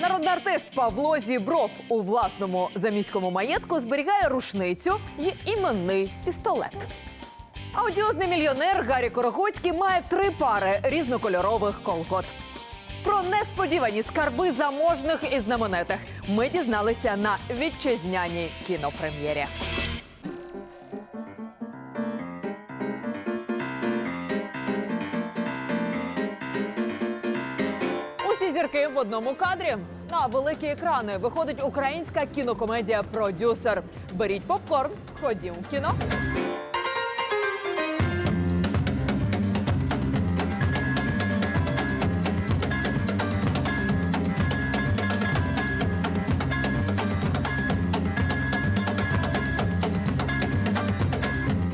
Народний артист Павло Зібров у власному заміському маєтку зберігає рушницю й іменний пістолет. А одіозний мільйонер Гаррі Корогоцький має три пари різнокольорових колгот. Про несподівані скарби заможних і знаменитих ми дізналися на вітчизняній кінопрем'єрі. Зірки в одному кадрі. На великі екрани виходить українська кінокомедія Продюсер. Беріть попкорн, ходім в кіно.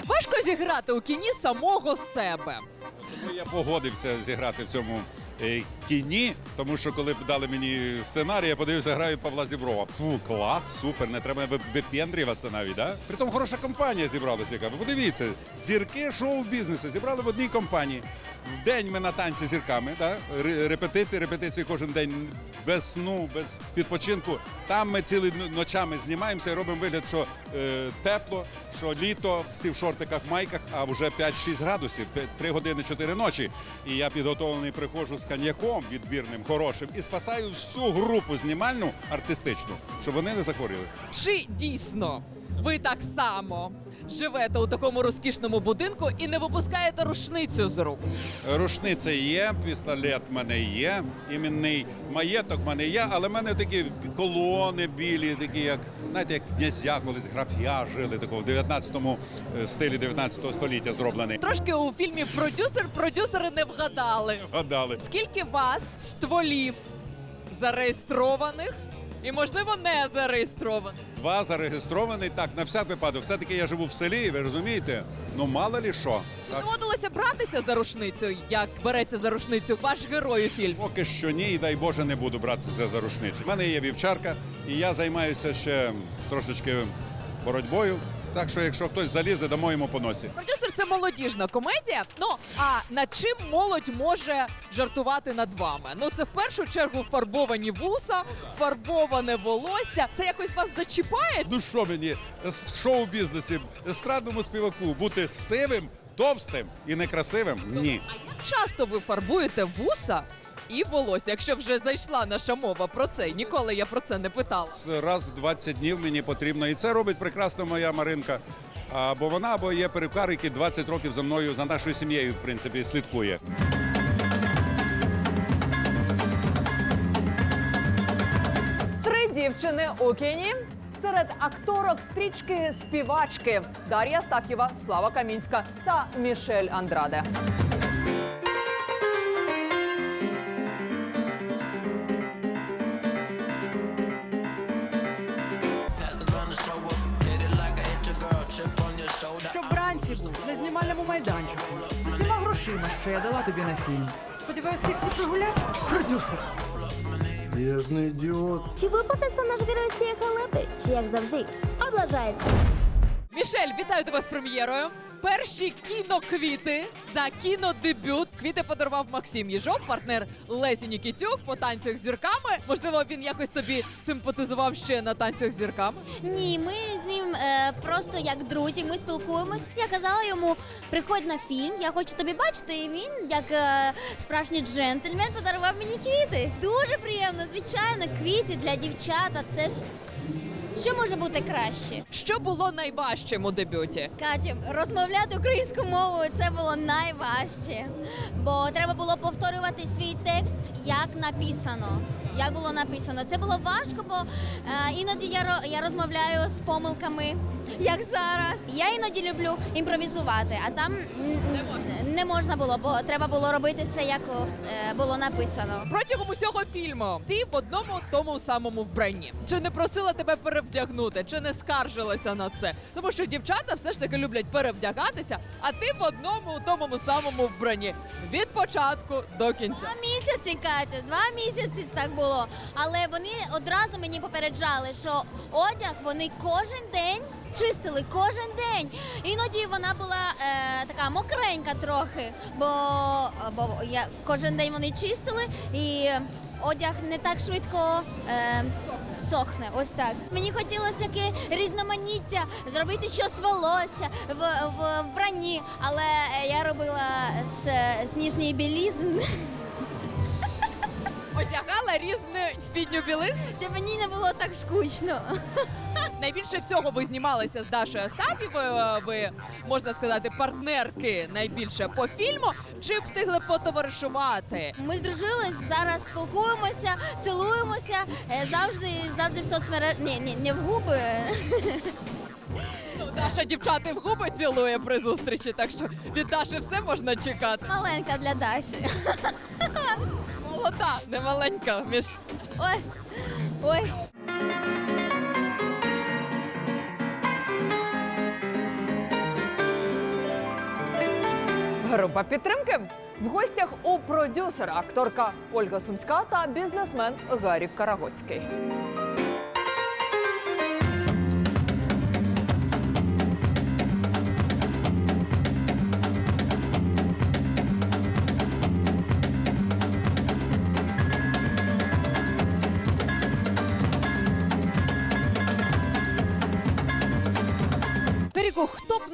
Важко зіграти у кіні самого себе. Я погодився зіграти в цьому кіні, тому що коли б дали мені сценарій, я подивився, граю Павла Зіброва. Фу, клас, супер, не треба ви- випендрюватися навіть. Да? Притом хороша компанія зібралася. яка. Ви подивіться, зірки шоу-бізнесу зібрали в одній компанії. В день ми на танці зірками, да? Репетиції, репетиції кожен день без сну, без відпочинку. Там ми цілі ночами знімаємося і робимо вигляд, що е, тепло, що літо, всі в шортиках, майках, а вже 5-6 градусів, 3 години 4 ночі. І я підготовлений приходжу з коньяком відбірним, хорошим, і спасаю всю групу знімальну артистичну, щоб вони не захворіли. Чи дійсно ви так само живете у такому розкішному будинку і не випускаєте рушницю з рук? Рушниця є, пістолет в мене є, іменний маєток в мене є, але в мене такі колони білі, такі, як знаєте, як князя колись графія жили, такого в 19-му е, стилі 19 століття зроблений. Трошки у фільмі продюсер продюсери не вгадали. Гадали. Скільки вас стволів зареєстрованих і, можливо, не зареєстрований. Два зареєстрований. Так, на всяк випадок. Все-таки я живу в селі, ви розумієте? Ну мало лі що. Чи Так, доводилося братися за рушницю, як береться за рушницю ваш герой у фільмі? Поки що ні, і дай Боже, не буду братися за рушницю. У мене є вівчарка, і я займаюся ще трошечки боротьбою. Так що, якщо хтось залізе, дамо йому по носі. Продюсер це молодіжна комедія. Ну а над чим молодь може жартувати над вами? Ну це в першу чергу фарбовані вуса, фарбоване волосся. Це якось вас зачіпає? Ну що мені в шоу-бізнесі, естрадному співаку бути сивим, товстим і некрасивим? Ні. А як часто ви фарбуєте вуса і волосся? Якщо вже зайшла наша мова про це, ніколи я про це не питала. Раз в 20 днів мені потрібно. І це робить прекрасно моя Маринка. Або вона, або є перукар, який 20 років за мною, за нашою сім'єю, в принципі, слідкує. Три дівчини у кіні. Серед акторок стрічки співачки Дар'я Стаф'єва, Слава Камінська та Мішель Андраде. Щоб вранці був на знімальному майданчику з усіма грошима, що я дала тобі на фільм. Сподіваюсь, ти їх гуляв? Продюсер. Я ж не ідіот. Чи виплатиться наш герой цієї халепи? Чи як завжди облажається? Мішель, вітаю тебе з прем'єрою. Перші кіноквіти за кінодебют. Квіти подарував Максим Їжов, партнер Лесі Нікітюк по танцях з зірками. Можливо, він якось тобі симпатизував ще на танцях з зірками. Ні, ми з ним е, просто як друзі, ми спілкуємось. Я казала йому, приходь на фільм, я хочу тобі бачити. І він, як е, справжній джентльмен, подарував мені квіти. Дуже приємно, звичайно, квіти для дівчата. Це ж що може бути краще? Що було найважчим у дебюті? Катю, розмовляти українською мовою це було найважче, бо треба було повторювати свій текст, як написано. Як було написано, це було важко, бо е, іноді я, ро- я розмовляю з помилками, як зараз. Я іноді люблю імпровізувати, а там м, не можна було, бо треба було робити все, як е, було написано. Протягом усього фільму ти в одному тому самому вбранні. Чи не просила тебе перевдягнути, чи не скаржилася на це? Тому що дівчата все ж таки люблять перевдягатися, а ти в одному тому самому вбранні від початку до кінця. Два місяці, Катю, два місяці так було. Але вони одразу мені попереджали, що одяг вони кожен день чистили, кожен день. Іноді вона була е, така мокренька трохи, бо, бо я, кожен день вони чистили і. одяг не так швидко е, сохне. Ось так. Мені хотілося яке різноманіття, зробити щось волосся в, в вбранні, але я робила з, з білізни, Одягала різну спідню білизну. щоб мені не було так скучно. Найбільше всього ви знімалися з Дашою Остапівою. е, Ви можна сказати, партнерки найбільше по фільму. Чи встигли потоваришувати? Ми здружились, зараз спілкуємося, цілуємося. е, Завжди, завжди в соцмережах. Ні, ні, не в губи. Ну, Даша дівчата в губи цілує при зустрічі, так що від Даші все можна чекати. Маленька для Даші. Молода, не маленька. Між Ось. Ой. Група підтримки в гостях у продюсера акторка Ольга Сумська та бізнесмен Гарік Карагоцький.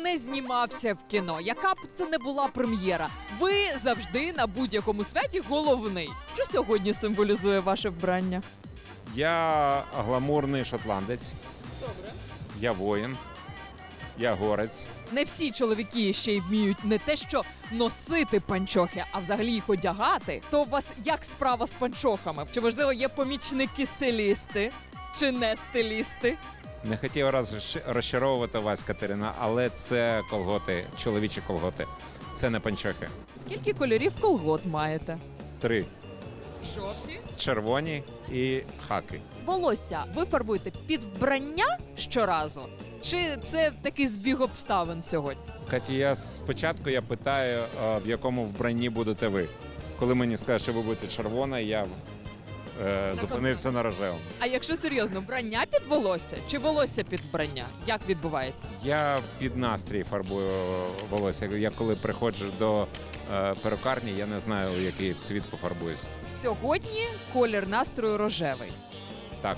Не знімався в кіно, яка б це не була прем'єра, ви завжди на будь-якому святі головний. Що сьогодні символізує ваше вбрання? Я гламурний шотландець, Добре. я воїн, я горець. Не всі чоловіки ще й вміють не те, що носити панчохи, а взагалі їх одягати. То у вас як справа з панчохами? Чи можливо є помічники стилісти? Чи не стилісти? Не хотів розч- розчаровувати вас, Катерина, але це колготи, чоловічі колготи. Це не панчохи. Скільки кольорів колгот маєте? Три Жовті. червоні і хаки. Волосся ви фарбуєте під вбрання щоразу? Чи це такий збіг обставин сьогодні? Каті, я спочатку я питаю, в якому вбранні будете ви. Коли мені скажуть, що ви будете червона, я е, зупинився на рожевому. А якщо серйозно, брання під волосся чи волосся під брання? Як відбувається? Я під настрій фарбую волосся. Я коли приходжу до е, перукарні, я не знаю, у який цвіт пофарбуюсь. Сьогодні колір настрою рожевий. Так.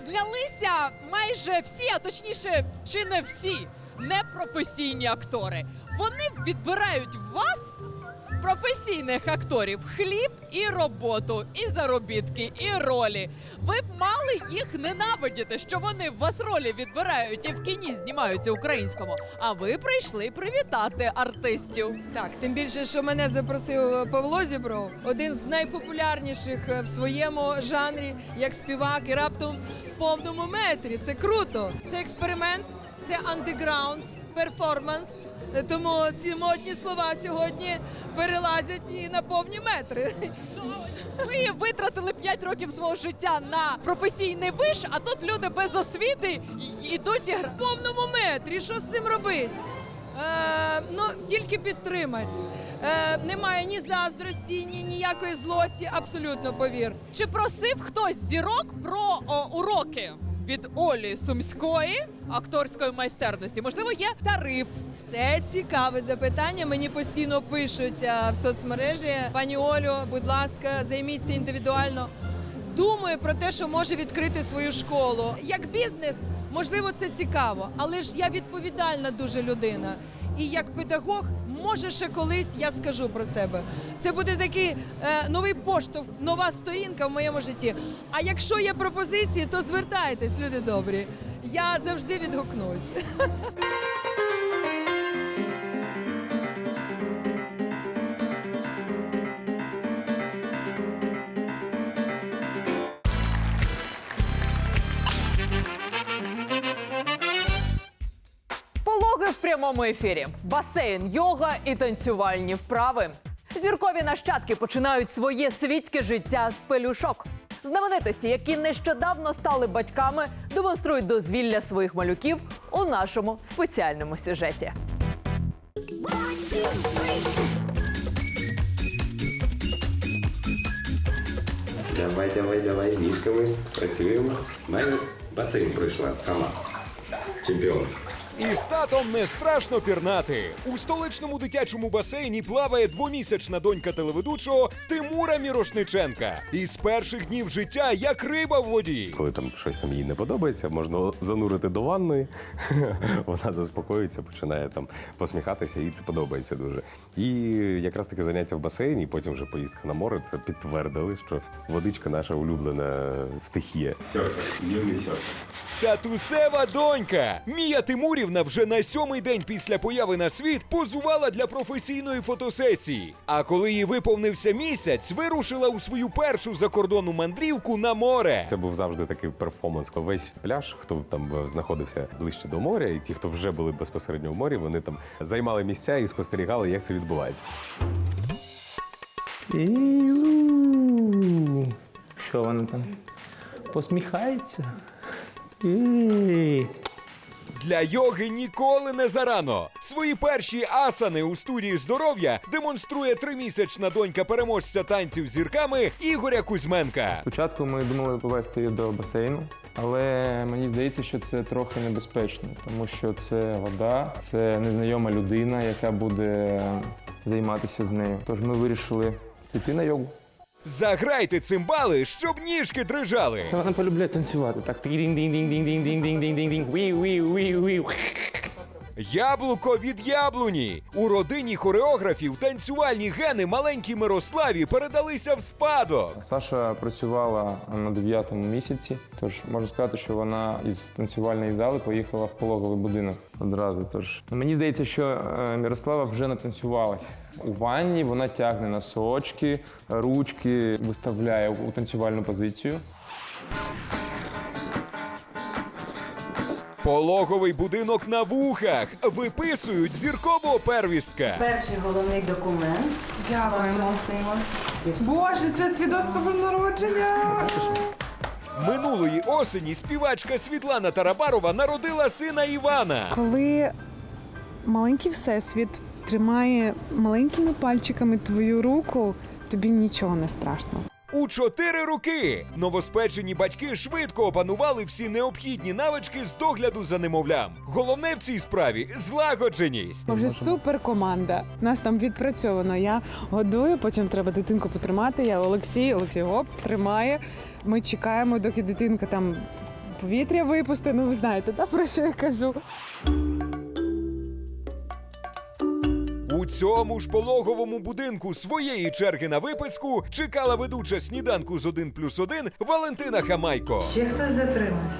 Знялися майже всі, а точніше, чи не всі непрофесійні актори. Вони відбирають вас. Професійних акторів хліб і роботу, і заробітки, і ролі. Ви б мали їх ненавидіти, що вони в вас ролі відбирають і в кіні знімаються українському. А ви прийшли привітати артистів. Так, тим більше, що мене запросив Павло Зібров, один з найпопулярніших е, в своєму жанрі, як співак, і раптом в повному метрі. Це круто. Це експеримент, це андеграунд, перформанс. Тому ці модні слова сьогодні перелазять і на повні метри. Ви витратили 5 років свого життя на професійний виш, а тут люди без освіти йдуть і. В повному метрі. Що з цим робити? Е, ну, тільки підтримати. Е, немає ні заздрості, ні ніякої злості. Абсолютно повір. Чи просив хтось зірок про о, уроки від Олі Сумської акторської майстерності? Можливо, є тариф. Це цікаве запитання. Мені постійно пишуть в соцмережі. Пані Олю, будь ласка, займіться індивідуально. Думаю про те, що може відкрити свою школу. Як бізнес, можливо, це цікаво, але ж я відповідальна дуже людина. І як педагог, може, ще колись я скажу про себе. Це буде такий е, новий поштовх, нова сторінка в моєму житті. А якщо є пропозиції, то звертайтесь, люди добрі. Я завжди відгукнусь. прямому ефірі: басейн, йога і танцювальні вправи. Зіркові нащадки починають своє світське життя з пелюшок. Знаменитості, які нещодавно стали батьками, демонструють дозвілля своїх малюків у нашому спеціальному сюжеті. Давай, давай, давай, ніжками працюємо. У басейн пройшла сама. Чемпіон. І з татом не страшно пірнати. У столичному дитячому басейні плаває двомісячна донька телеведучого Тимура Мірошниченка. І з перших днів життя як риба в воді. Коли там щось там їй не подобається, можна занурити до ванної. Вона заспокоїться, починає там посміхатися, їй це подобається дуже. І якраз таке заняття в басейні, потім вже поїздка на море, це підтвердили, що водичка наша улюблена стихія. Серфер, юний серфер. Татусева донька Мія Тимурівна вже на сьомий день після появи на світ позувала для професійної фотосесії. А коли їй виповнився місяць, вирушила у свою першу закордонну мандрівку на море. Це був завжди такий перформанс. Весь пляж, хто там знаходився ближче до моря, і ті, хто вже були безпосередньо в морі, вони там займали місця і спостерігали, як це відбувається. Що вона там? Посміхається? Для йоги ніколи не зарано. Свої перші асани у студії здоров'я демонструє тримісячна донька переможця танців зірками Ігоря Кузьменка. Спочатку ми думали повезти її до басейну, але мені здається, що це трохи небезпечно, тому що це вода, це незнайома людина, яка буде займатися з нею. Тож ми вирішили піти на йогу. Заграйте цимбали, щоб ніжки дрижали. Вона полюбляє танцювати. Так дing дing Яблуко від яблуні. У родині хореографів танцювальні гени маленькій Мирославі передалися в спадок. Саша працювала на дев'ятому місяці, тож можу сказати, що вона із танцювальної зали поїхала в пологовий будинок одразу. Тож мені здається, що е, Мірослава вже натанцювалась. У ванні вона тягне носочки, ручки виставляє у танцювальну позицію. Пологовий будинок на вухах виписують зіркового первістка. Перший головний документ. Дякуємо. Боже, це свідоцтво про народження. Минулої осені співачка Світлана Тарабарова народила сина Івана. Коли маленький всесвіт тримає маленькими пальчиками твою руку, тобі нічого не страшно. У чотири роки новоспечені батьки швидко опанували всі необхідні навички з догляду за немовлям. Головне в цій справі злагодженість. Ми вже супер команда. Нас там відпрацьовано. Я годую, потім треба дитинку потримати. Я Олексій, Олексій гоп тримає. Ми чекаємо, доки дитинка там повітря випусти. Ну ви знаєте, та про що я кажу. Цьому ж пологовому будинку своєї черги на виписку чекала ведуча сніданку з 1 плюс 1 Валентина Хамайко. Ще хтось затримався.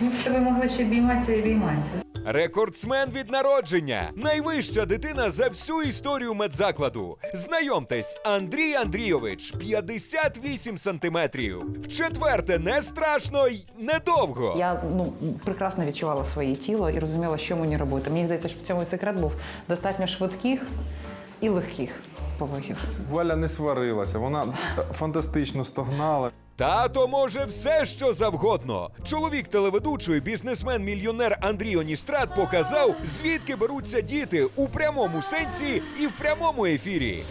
Ми б з тобою могли ще обійматися і обійматися. Рекордсмен від народження. Найвища дитина за всю історію медзакладу. Знайомтесь, Андрій Андрійович, 58 сантиметрів. Вчетверте, не страшно й недовго. Я ну прекрасно відчувала своє тіло і розуміла, що мені робити. Мені здається, що в цьому і секрет був достатньо швидких і легких пологів. Валя не сварилася, вона фантастично стогнала. Тато може все, що завгодно. Чоловік телеведучої, бізнесмен-мільйонер Андрій Оністрат показав, звідки беруться діти у прямому сенсі і в прямому ефірі.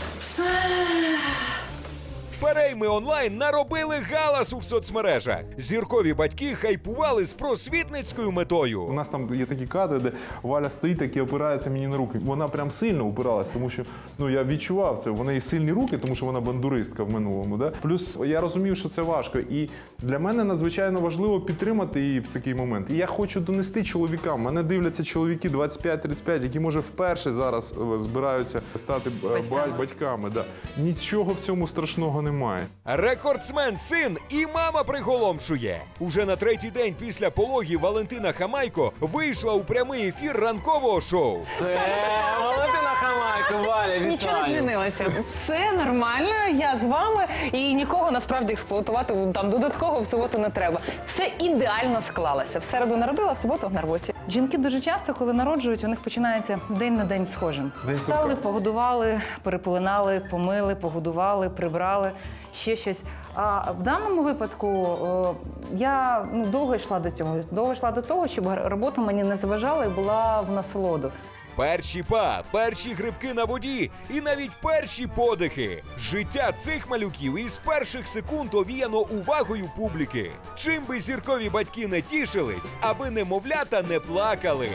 Перейми онлайн наробили галасу в соцмережах. Зіркові батьки хайпували з просвітницькою метою. У нас там є такі кадри, де Валя стоїть так і опирається мені на руки. Вона прям сильно опиралась, тому що ну я відчував це. В неї сильні руки, тому що вона бандуристка в минулому. Да? Плюс я розумів, що це важко. І для мене надзвичайно важливо підтримати її в такий момент. І я хочу донести чоловікам. Мене дивляться чоловіки 25-35, які може вперше зараз е, збираються стати е, батьками. батьками да. Нічого в цьому страшного немає. Рекордсмен син і мама приголомшує. Уже на третій день після пологів Валентина Хамайко вийшла у прямий ефір ранкового шоу. Це Валентина Валя, Нічого не змінилося. Все нормально. Я з вами і нікого насправді експлуатувати там додатково в суботу не треба. Все ідеально склалося. В середу народила, в суботу на роботі. Жінки дуже часто, коли народжують, у них починається день на день схожим. День Встали, сурка. погодували, перепеленали, помили, погодували, прибрали, ще щось. А в даному випадку е, я ну, довго йшла до цього. Довго йшла до того, щоб робота мені не заважала і була в насолоду. Перші па, перші грибки на воді і навіть перші подихи. Життя цих малюків із перших секунд овіяно увагою публіки. Чим би зіркові батьки не тішились, аби немовлята не плакали.